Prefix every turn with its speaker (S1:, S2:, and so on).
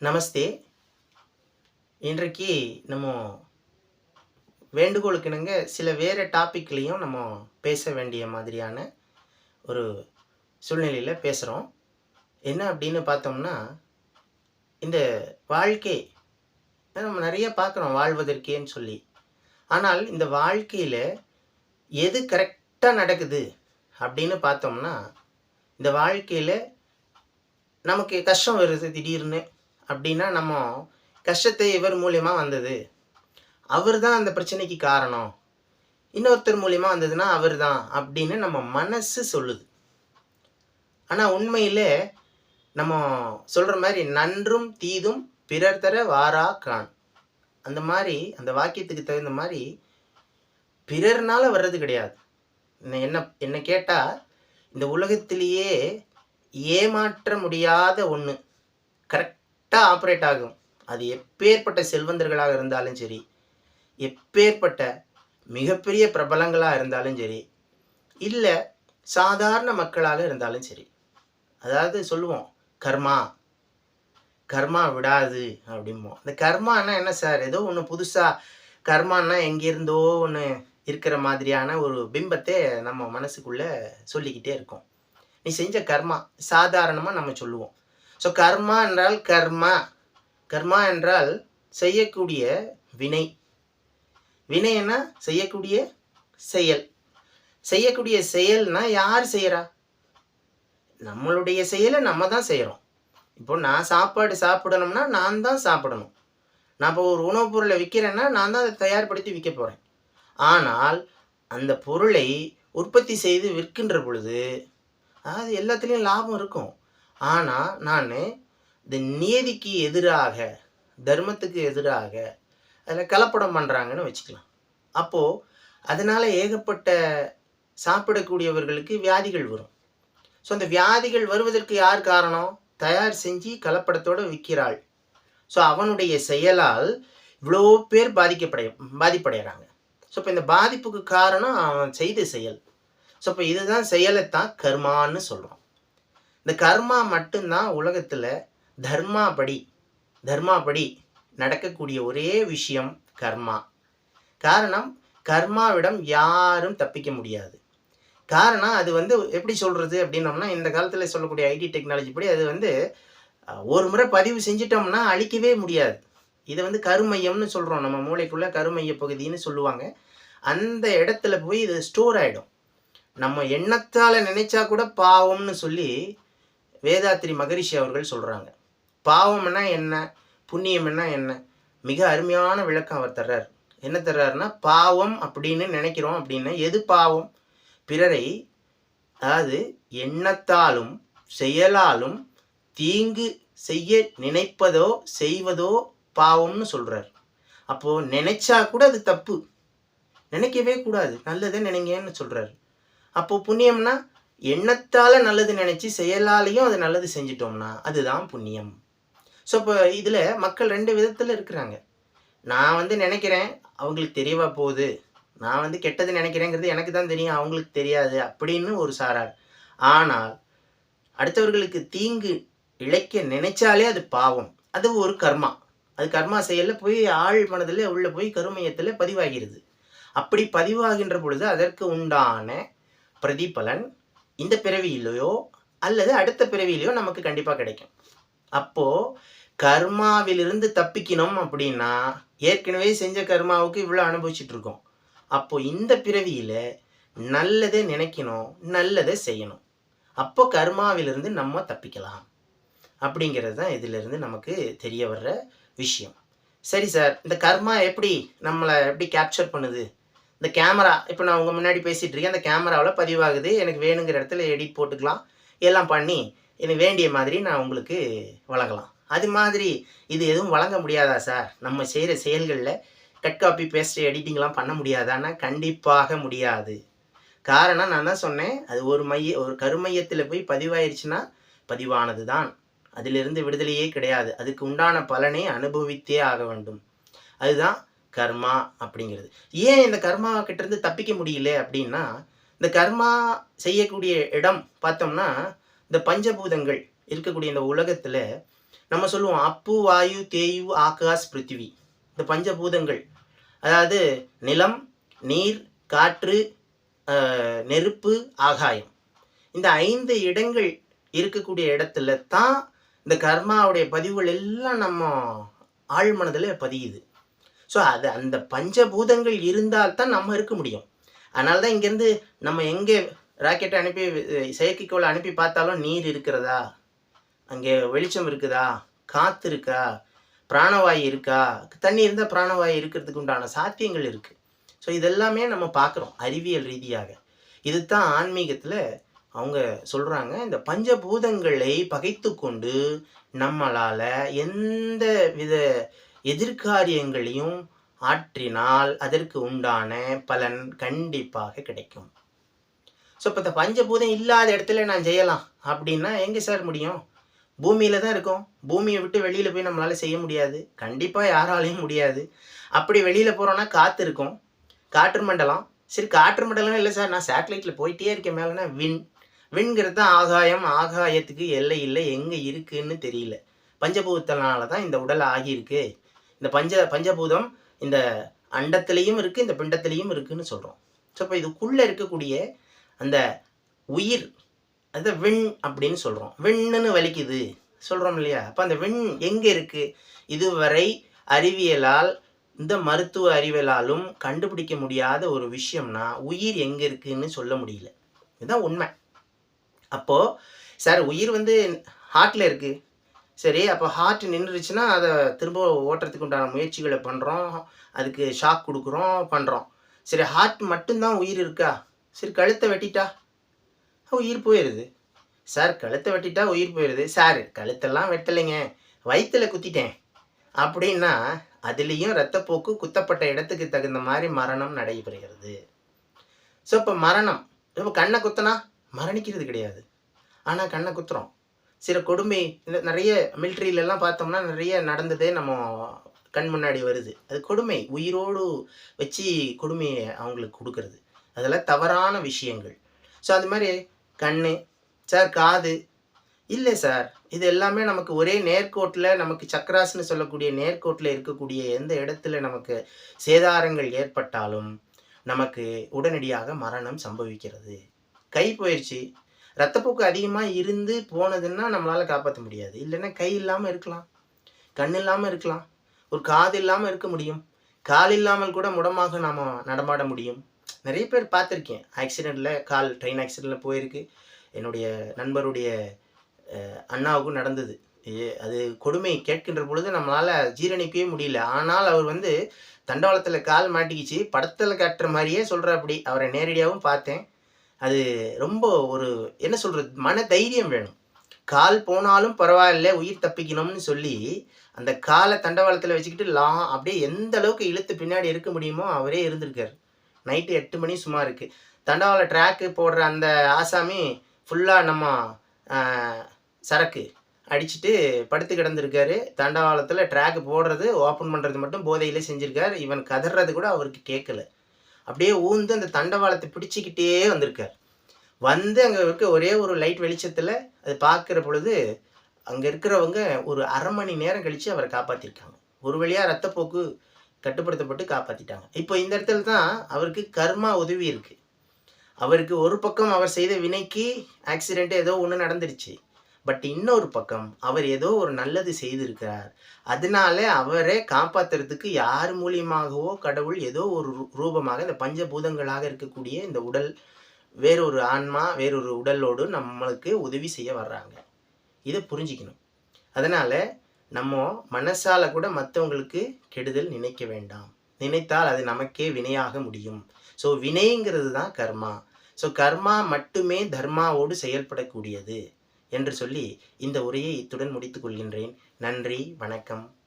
S1: நமஸ்தே. இன்றைக்கு நம்ம வேண்டுகோளுக்கினுங்க சில வேறு டாப்பிக்லேயும் நம்ம பேச வேண்டிய மாதிரியான ஒரு சூழ்நிலையில் பேசுகிறோம் என்ன அப்படின்னு பார்த்தோம்னா இந்த வாழ்க்கை நம்ம நிறைய பார்க்குறோம் வாழ்வதற்கேன்னு சொல்லி. ஆனால் இந்த வாழ்க்கையில் எது கரெக்டாக நடக்குது அப்படின்னு பார்த்தோம்னா இந்த வாழ்க்கையில் நமக்கு கஷ்டம் வருது திடீர்னு. அப்படின்னா நம்ம கஷ்டத்தை இவர் மூலியமா வந்தது. அவர் தான் அந்த பிரச்சனைக்கு காரணம். இன்னொருத்தர் மூலியமா வந்ததுன்னா அவர் தான் அப்படின்னு நம்ம மனசு சொல்லுது. ஆனால் உண்மையிலே நம்ம சொல்கிற மாதிரி நன்றும் தீதும் பிறர் தர வாரா கான் அந்த மாதிரி அந்த வாக்கியத்துக்கு தகுந்த மாதிரி பிறர்னால வர்றது கிடையாது. என்ன- என்ன கேட்டால் இந்த உலகத்திலேயே ஏமாற்ற முடியாத ஒன்று கரெக்ட் கரெக்டாக ஆப்ரேட் ஆகும். அது எப்பேற்பட்ட செல்வந்தர்களாக இருந்தாலும் சரி எப்பேற்பட்ட மிகப்பெரிய பிரபலங்களாக இருந்தாலும் சரி இல்லை சாதாரண மக்களாக இருந்தாலும் சரி. அதாவது சொல்லுவோம் கர்மா கர்மா விடாது அப்படிம்போம் அந்த கர்மானா என்ன சார்? ஏதோ ஒன்று புதுசாக கர்மானா எங்கேருந்தோ ஒன்று இருக்கிற மாதிரியான ஒரு பிம்பத்தை நம்ம மனசுக்குள்ளே சொல்லிக்கிட்டே இருக்கோம். நீ செஞ்ச கர்மா சாதாரணமாக நம்ம சொல்லுவோம். ஸோ கர்மா என்றால் கர்மா. கர்மா என்றால் செய்யக்கூடிய வினை. வினைன்னா செய்யக்கூடிய செயல். செய்யக்கூடிய செயல்னா யார் செய்கிறா நம்மளுடைய செயலை நம்ம தான் செய்கிறோம் இப்போ நான் சாப்பாடு சாப்பிடணும்னா நான் தான் சாப்பிடணும். நான் இப்போ ஒரு உணவுப் பொருளை விற்கிறேன்னா நான் தான் அதை தயார்படுத்தி விற்க போகிறேன் ஆனால் அந்த பொருளை உற்பத்தி செய்து விற்கின்ற பொழுது அது எல்லாத்துலேயும் லாபம் இருக்கும். ஆனால் நான் இந்த நீதிக்கு எதிராக தர்மத்துக்கு எதிராக அதில் கலப்படம் பண்ணுறாங்கன்னு வச்சுக்கலாம். அப்போது அதனால் ஏகப்பட்ட சாப்பிடக்கூடியவர்களுக்கு வியாதிகள் வரும். ஸோ அந்த வியாதிகள் வருவதற்கு யார் காரணம்? தயார் செஞ்சு கலப்படத்தோடு விற்கிறாள். ஸோ அவனுடைய செயலால் இவ்வளோ பேர் பாதிக்கப்படைய பாதிப்படைகிறாங்க ஸோ இப்போ இந்த பாதிப்புக்கு காரணம் அவன் செய்த செயல். ஸோ இப்போ இதுதான் செயலைத்தான் கர்மான்னு சொல்கிறோம் இந்த கர்மா மட்டும்தான் உலகத்தில் தர்மாபடி தர்மாபடி நடக்கக்கூடிய ஒரே விஷயம் கர்மா. காரணம் கர்மாவிடம் யாரும் தப்பிக்க முடியாது. காரணம் அது வந்து எப்படி சொல்கிறது அப்படின்னோம்னா இந்த காலத்தில் சொல்லக்கூடிய ஐடி டெக்னாலஜி படி அது வந்து ஒரு முறை பதிவு செஞ்சிட்டோம்னா அழிக்கவே முடியாது. இதை வந்து கருமையம்னு சொல்கிறோம் நம்ம மூளைக்குள்ளே கருமைய பகுதின்னு சொல்லுவாங்க. அந்த இடத்துல போய் இது ஸ்டோர் ஆகிடும் நம்ம எண்ணத்தால் நினைச்சா கூட பாவம்னு சொல்லி வேதாத்திரி மகரிஷி அவர்கள் சொல்கிறாங்க பாவம்னா என்ன? புண்ணியம்னா என்ன? மிக அருமையான விளக்கம் அவர் தர்றார். என்ன தர்றாருன்னா பாவம் அப்படின்னு நினைக்கிறோம் அப்படின்னா எது பாவம்? பிறரை அதாவது எண்ணத்தாலும் செயலாலும் தீங்கு செய்ய நினைப்பதோ செய்வதோ பாவம்னு சொல்கிறார் அப்போது நினைச்சா கூட அது தப்பு. நினைக்கவே கூடாது. நல்லதை நினைங்கன்னு சொல்கிறாரு அப்போது புண்ணியம்னா எண்ணத்தால் நல்லது நினச்சி செயலாலையும் அது நல்லது செஞ்சிட்டோம்னா அதுதான் புண்ணியம். ஸோ இப்போ இதில் மக்கள் ரெண்டு விதத்தில் இருக்கிறாங்க. நான் வந்து நினைக்கிறேன் அவங்களுக்கு தெரியவா போகுது. நான் வந்து கெட்டது நினைக்கிறேங்கிறது எனக்கு தான் தெரியும் அவங்களுக்கு தெரியாது அப்படின்னு ஒரு சாரார். ஆனால் அடுத்தவர்களுக்கு தீங்கு இழைக்க நினைச்சாலே அது பாவம். அது ஒரு கர்மா. அது கர்மா செயலில் போய் ஆழ் மனதில் உள்ளே போய் கருமையத்தில் பதிவாகிறது. அப்படி பதிவாகின்ற பொழுது அதற்கு உண்டான பிரதிபலன் இந்த பிறவியிலையோ அல்லது அடுத்த பிறவியிலையோ நமக்கு கண்டிப்பாக கிடைக்கும். அப்போது கர்மாவிலிருந்து தப்பிக்கணும் அப்படின்னா ஏற்கனவே செஞ்ச கர்மாவுக்கு இவ்வளோ அனுபவிச்சுட்டு இருக்கோம். இந்த பிறவியில் நல்லதை நினைக்கணும் நல்லதை செய்யணும். அப்போ கர்மாவிலிருந்து நம்ம தப்பிக்கலாம். அப்படிங்கிறது தான் இதிலிருந்து நமக்கு தெரிய வர்ற விஷயம். சரி சார் இந்த கர்மா எப்படி நம்மளை எப்படி கேப்சர் பண்ணுது? இந்த கேமரா இப்போ நான் உங்கள் முன்னாடி பேசிகிட்டு இருக்கேன். அந்த கேமராவில் பதிவாகுது. எனக்கு வேணுங்கிற இடத்துல எடிட் போட்டுக்கலாம். எல்லாம் பண்ணி எனக்கு வேண்டிய மாதிரி நான் உங்களுக்கு வழங்கலாம். அது மாதிரி இது எதுவும் வழங்க முடியாதா சார் நம்ம செய்கிற செயல்களில் கட் காப்பி பேஸ்ட் எடிட்டிங்லாம் பண்ண முடியாதான்னா கண்டிப்பாக முடியாது. காரணம் நான் தான் சொன்னேன். அது ஒரு மைய ஒரு கருமையத்தில் போய் பதிவாயிருச்சுன்னா பதிவானது தான். அதிலிருந்து விடுதலையே கிடையாது. அதுக்கு உண்டான பலனை அனுபவித்தே ஆக வேண்டும். அதுதான் கர்மா அப்படிங்கிறது. ஏன் இந்த கர்மா இருந்து தப்பிக்க முடியல அப்படின்னா இந்த கர்மா செய்யக்கூடிய இடம் பார்த்தோம்னா இந்த பஞ்சபூதங்கள் இருக்கக்கூடிய இந்த உலகத்தில் நம்ம சொல்லுவோம் அப்பு வாயு தேயு ஆகாஷ் பிருத்திவி. இந்த பஞ்சபூதங்கள். அதாவது நிலம் நீர் காற்று நெருப்பு ஆகாயம். இந்த ஐந்து இடங்கள் இருக்கக்கூடிய இடத்துல தான் இந்த கர்மாவுடைய பதிவுகள் எல்லாம் நம்ம ஆழ்மனதில் பதியுது. ஸோ அது அந்த பஞ்சபூதங்கள் இருந்தால் தான் நம்ம இருக்க முடியும். அதனால தான் இங்கேருந்து நம்ம எங்கே ராக்கெட்டை அனுப்பி செயற்கைக்கோளை அனுப்பி பார்த்தாலும் நீர் இருக்கிறதா? அங்கே வெளிச்சம் இருக்குதா? காற்று இருக்கா? பிராணவாயு இருக்கா? தண்ணி இருந்தால் பிராணவாயு இருக்கிறதுக்கு உண்டான சாத்தியங்கள் இருக்குது ஸோ இதெல்லாமே நம்ம பார்க்குறோம் அறிவியல் ரீதியாக. இது தான் ஆன்மீகத்தில் அவங்க சொல்கிறாங்க இந்த பஞ்சபூதங்களை பகைத்து கொண்டு நம்மளால் எந்த வித எதிர்காரியங்களையும் ஆற்றினால் அதற்கு உண்டான பலன் கண்டிப்பாக கிடைக்கும். ஸோ இப்போ இந்த பஞ்சபூதம் இல்லாத இடத்துல நான் செய்யலாம் அப்படின்னா எங்கே சார் முடியும்? பூமியில் தான் இருக்கும். பூமியை விட்டு வெளியில் போய் நம்மளால் செய்ய முடியாது. கண்டிப்பாக யாராலையும் முடியாது. அப்படி வெளியில் போகிறோன்னா காற்று இருக்கும். காற்று மண்டலம். சரி காற்று மண்டலம் இல்லை சார். நான் சேட்டலைட்டில் போயிட்டே இருக்கேன். மேலேனா விண். விண்கிறது தான் ஆகாயம். ஆகாயத்துக்கு எல்லை இல்லை. எங்கே இருக்குன்னு தெரியல. பஞ்சபூதத்தினால தான் இந்த உடல் ஆகியிருக்கு. இந்த பஞ்ச பஞ்சபூதம் இந்த அண்டத்திலையும் இருக்குது இந்த பிண்டத்திலையும் இருக்குன்னு சொல்கிறோம் ஸோ இப்போ இதுக்குள்ளே இருக்கக்கூடிய அந்த உயிர் அது விண் அப்படின்னு சொல்கிறோம் விண்ணுன்னு வலிக்குது. சொல்கிறோம் இல்லையா? அப்போ அந்த விண் எங்கே இருக்குது இதுவரை அறிவியலால் இந்த மருத்துவ அறிவியலாலும் கண்டுபிடிக்க முடியாத ஒரு விஷயம்னா உயிர் எங்கே இருக்குதுன்னு சொல்ல முடியல. இதுதான் உண்மை. அப்போது சார் உயிர் வந்து ஹார்ட்டில் இருக்குது சரி அப்போ ஹார்ட் நின்றுச்சுன்னா அதை திரும்ப ஓட்டுறதுக்கு உண்டான முயற்சிகளை பண்ணுறோம் அதுக்கு ஷாக் கொடுக்குறோம் பண்ணுறோம் சரி ஹார்ட் மட்டும்தான் உயிர் இருக்கா? சரி கழுத்தை வெட்டிட்டா? உயிர் போயிடுது சார் கழுத்தை வெட்டிட்டா உயிர் போயிடுது சார் கழுத்தெல்லாம் வெட்டலைங்க. வயிற்றில் குத்திட்டேன். அப்படின்னா அதுலேயும் ரத்தப்போக்கு குத்தப்பட்ட இடத்துக்கு தகுந்த மாதிரி மரணம் நடைபெறுகிறது. ஸோ இப்போ மரணம். இப்போ கண்ணை குத்தினா மரணிக்கிறது கிடையாது. ஆனால் கண்ணை குத்துறோம். சில கொடுமை இந்த நிறைய மிலிட்ரியிலலாம் பார்த்தோம்னா நிறைய நடந்ததே நம்ம கண் முன்னாடி வருது. அது கொடுமை உயிரோடு வச்சு கொடுமையை அவங்களுக்கு கொடுக்கறது. அதெல்லாம் தவறான விஷயங்கள். ஸோ அது மாதிரி கண் சார் காது இல்லை சார் இது எல்லாமே நமக்கு ஒரே நேர்கோட்டில் நமக்கு சக்கராசுன்னு சொல்லக்கூடிய நேர்கோட்டில் இருக்கக்கூடிய எந்த இடத்துல நமக்கு சேதாரங்கள் ஏற்பட்டாலும் நமக்கு உடனடியாக மரணம் சம்பவிக்கிறது. கை போயிடுச்சு ரத்தப்போக்கு அதிகமாக இருந்து போனதுன்னா நம்மளால் காப்பாற்ற முடியாது. இல்லைன்னா கை இல்லாமல் இருக்கலாம். கண் இல்லாமல் இருக்கலாம். ஒரு காது இல்லாமல் இருக்க முடியும். கால் இல்லாமல் கூட முடமாக நாம் நடமாட முடியும். நிறைய பேர் பார்த்துருக்கேன். ஆக்சிடெண்ட்டில் கால் ட்ரெயின் ஆக்சிடெண்ட்டில் போயிருக்கு. என்னுடைய நண்பருடைய அண்ணாவுக்கும் நடந்தது. அது கொடுமை கேட்கின்ற பொழுது நம்மளால் ஜீரணிக்கவே முடியல. ஆனால் அவர் வந்து தண்டவாளத்தில் கால் மாட்டிக்கிச்சு. படத்தில் காட்டுற மாதிரியே சொல்கிற அப்படி அவரை நேரடியாகவும் பார்த்தேன். அது ரொம்ப ஒரு என்ன சொல்கிறது மன தைரியம் வேணும். கால் போனாலும் பரவாயில்ல உயிர் தப்பிக்கணும்னு சொல்லி அந்த காலை தண்டவாளத்தில் வச்சுக்கிட்டு லா அப்படியே எந்த அளவுக்கு இழுத்து பின்னாடி இருக்க முடியுமோ அவரே இருந்திருக்கார். நைட்டு எட்டு மணி சும்மா இருக்குது தண்டவாள ட்ராக்கு போடுற அந்த ஆசாமி ஃபுல்லாக நம்ம சரக்கு அடிச்சுட்டு படுத்து கிடந்திருக்காரு. தண்டவாளத்தில் ட்ராக் போடுறது ஓப்பன் பண்ணுறது மட்டும் போதையிலே செஞ்சுருக்கார். இவன் கதறது கூட அவருக்கு கேட்கல அப்படியே ஊந்து அந்த தண்டவாளத்தை பிடிச்சிக்கிட்டே வந்திருக்கார். வந்து அங்கே இருக்க ஒரே ஒரு லைட் வெளிச்சத்தில் அது பார்க்குற பொழுது அங்கே இருக்கிறவங்க ஒரு அரை மணி நேரம் கழித்து அவரை காப்பாற்றிருக்காங்க ஒரு வழியாக ரத்தப்போக்கு கட்டுப்படுத்தப்பட்டு காப்பாற்றிட்டாங்க இப்போ இந்த இடத்துல தான் அவருக்கு கர்மா உதவி இருக்குது அவருக்கு ஒரு பக்கம் அவர் செய்த வினைக்கு ஆக்சிடெண்ட்டு ஏதோ ஒன்று நடந்துருச்சு. பட் இன்னொரு பக்கம் அவர் ஏதோ ஒரு நல்லது செய்திருக்கிறார். அதனால அவரை காப்பாத்துறதுக்கு யார் மூலியமாகவோ கடவுள் ஏதோ ஒரு ரூ- ரூபமாக இந்த பஞ்சபூதங்களாக இருக்கக்கூடிய இந்த உடல் வேறொரு ஆன்மா வேறொரு உடலோடு நம்மளுக்கு உதவி செய்ய வர்றாங்க. இதை புரிஞ்சிக்கணும். அதனால நம்ம மனசால கூட மற்றவங்களுக்கு கெடுதல் நினைக்க வேண்டாம். நினைத்தால் அது நமக்கே வினையாக முடியும். ஸோ வினைங்கிறது தான் கர்மா. ஸோ கர்மா மட்டுமே தர்மாவோடு செயல்படக்கூடியது. என்று சொல்லி இந்த உரையை இத்துடன் முடித்துக் கொள்கின்றேன். நன்றி வணக்கம்.